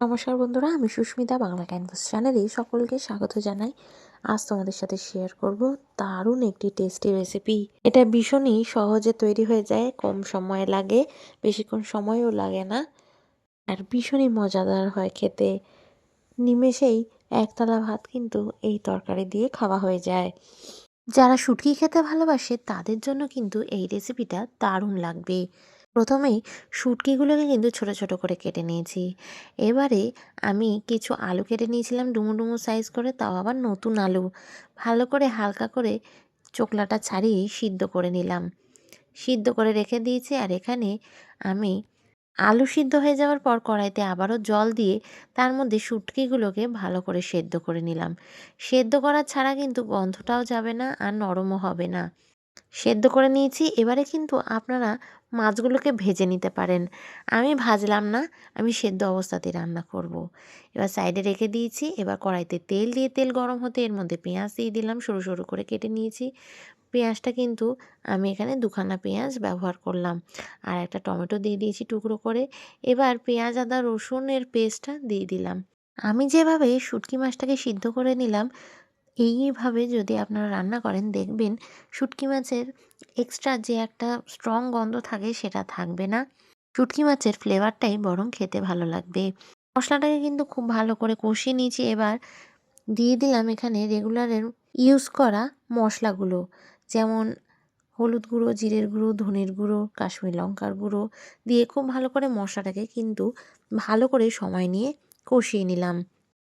নমস্কার বন্ধুরা, আমি সুস্মিতা বাংলা ক্যানভাস চ্যানেলে সকলকে স্বাগত জানাই। আজ তোমাদের সাথে শেয়ার করব দারুণ একটি টেস্টি রেসিপি এটা ভীষণই সহজে তৈরি হয়ে যায়, কম সময় লাগে, বেশিক্ষণ সময়ও লাগে না, আর ভীষণই মজাদার হয় খেতে। নিমেষেই একতলা ভাত কিন্তু এই তরকারি দিয়ে খাওয়া হয়ে যায়। যারা শুটকি খেতে ভালোবাসে, তাদের জন্য কিন্তু এই রেসিপিটা দারুণ লাগবে। প্রথমেই শুটকিগুলোকে কিন্তু ছোট ছোট করে কেটে নিয়েছি। এবারে আমি কিছু আলু কেটে নিয়েছিলাম ডুমো ডুমো সাইজ করে, তাও আবার নতুন আলু। ভালো করে হালকা করে চোকলাটা ছাড়িয়ে সিদ্ধ করে নিলাম। সিদ্ধ করে রেখে দিয়েছি আর এখানে আমি আলু সিদ্ধ হয়ে যাওয়ার পর কড়াইতে আবারও জল দিয়ে তার মধ্যে শুটকিগুলোকে ভালো করে সেদ্ধ করে নিলাম। সেদ্ধ করা ছাড়া কিন্তু গন্ধটাও যাবে না আর নরমও হবে না। সেদ্ধ করে নিয়েছি। এবারে কিন্তু আপনারা মাছগুলোকে ভেজে নিতে পারেন। আমি ভাজলাম না, আমি সেদ্ধ অবস্থাতেই রান্না করব। এবার সাইডে রেখে দিয়েছি, এবার কড়াইতে তেল দিয়ে, তেল গরম হতে এর মধ্যে পেঁয়াজ দিয়ে দিলাম, সরু সরু করে কেটে নিয়েছি। পেঁয়াজটা কিন্তু আমি এখানে দুখানা পেঁয়াজ ব্যবহার করলাম আর একটা টমেটো দিয়ে দিয়েছি টুকরো করে। এবার পেঁয়াজ, আদা রসুনের পেস্টটা দিয়ে দিলাম। আমি যেভাবে শুটকি মাছটাকে সিদ্ধ করে নিলাম এইভাবে যদি আপনারা রান্না করেন, দেখবেন শুটকি মাছের এক্সট্রা যে একটা স্ট্রং গন্ধ থাকে সেটা থাকবে না। শুটকি মাছের ফ্লেভারটাই বরং খেতে ভালো লাগবে। মশলাটাকে কিন্তু খুব ভালো করে কষিয়ে নিয়েছি। এবার দিয়ে দিলাম এখানে রেগুলারের ইউজ করা মশলাগুলো। যেমন হলুদ গুঁড়ো, জিরের গুঁড়ো, ধনের গুঁড়ো, কাশ্মীর লঙ্কার গুঁড়ো দিয়ে খুব ভালো করে মশলাটাকে কিন্তু ভালো করে সময় নিয়ে কষিয়ে নিলাম।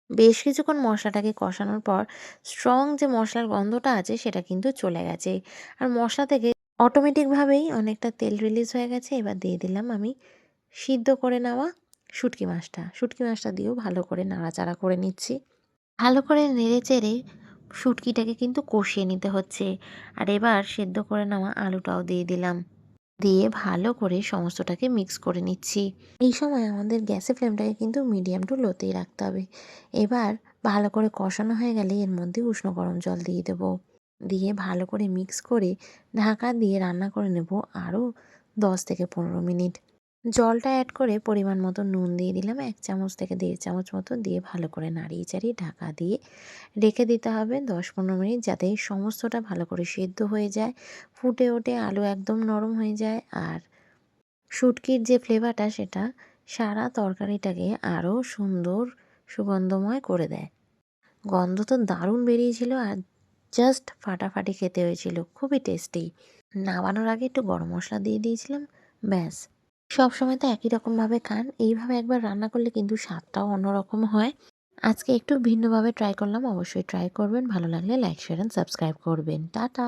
বেশ কিছুক্ষণ মশলাটাকে কষানোর পর স্ট্রং যে মশলার গন্ধটা আছে সেটা কিন্তু চলে গেছে। আর মশলা থেকে অটোমেটিকভাবেই অনেকটা তেল রিলিজ হয়ে গেছে। এবার দিয়ে দিলাম আমি সিদ্ধ করে নেওয়া শুটকি মাছটা। শুটকি মাছটা দিয়েও ভালো করে নাড়াচাড়া করে নিচ্ছি। ভালো করে নেড়ে চেড়ে শুটকিটাকে কিন্তু কষিয়ে নিতে হচ্ছে। আর এবার সেদ্ধ করে নেওয়া আলুটাও দিয়ে দিলাম। দিয়ে ভালো করে সমস্তটাকে মিক্স করে নিচ্ছি। এই সময় আমাদের গ্যাসে ফ্লেমটাকে কিন্তু মিডিয়াম টু লোতেই রাখতে হবে। এবার ভালো করে কষানো হয়ে গেলে এর মধ্যে উষ্ণ গরম জল দিয়ে দেব। দিয়ে ভালো করে মিক্স করে ঢাকা দিয়ে রান্না করে নেব আরও দশ থেকে পনেরো মিনিট। জলটা অ্যাড করে পরিমাণ মতো নুন দিয়ে দিলাম। এক চামচ থেকে দেড় চামচ মতো দিয়ে ভালো করে নাড়িয়ে চাড়িয়ে ঢাকা দিয়ে রেখে দিতে হবে দশ পনেরো মিনিট যাতে সমস্তটা ভালো করে সেদ্ধ হয়ে যায়, ফুটে ওঠে, আলু একদম নরম হয়ে যায়। আর শুটকির যে ফ্লেভারটা সেটা সারা তরকারিটাকে আরও সুন্দর, সুগন্ধময় করে দেয়। গন্ধ তো দারুণ বেরিয়েছিল আর জাস্ট ফাটাফাটি খেতে হয়েছিল, খুবই টেস্টি নামানোর আগে একটু গরম মশলা দিয়ে দিয়েছিলাম, ব্যাস। সবসময় তো একই রকমভাবে খান। এইভাবে একবার রান্না করলে কিন্তু স্বাদটাও অন্যরকম হয়। আজকে একটু ভিন্নভাবে ট্রাই করলাম। অবশ্যই ট্রাই করবেন। ভালো লাগলে লাইক শেয়ার অ্যান্ড সাবস্ক্রাইব করবেন। Ta ta!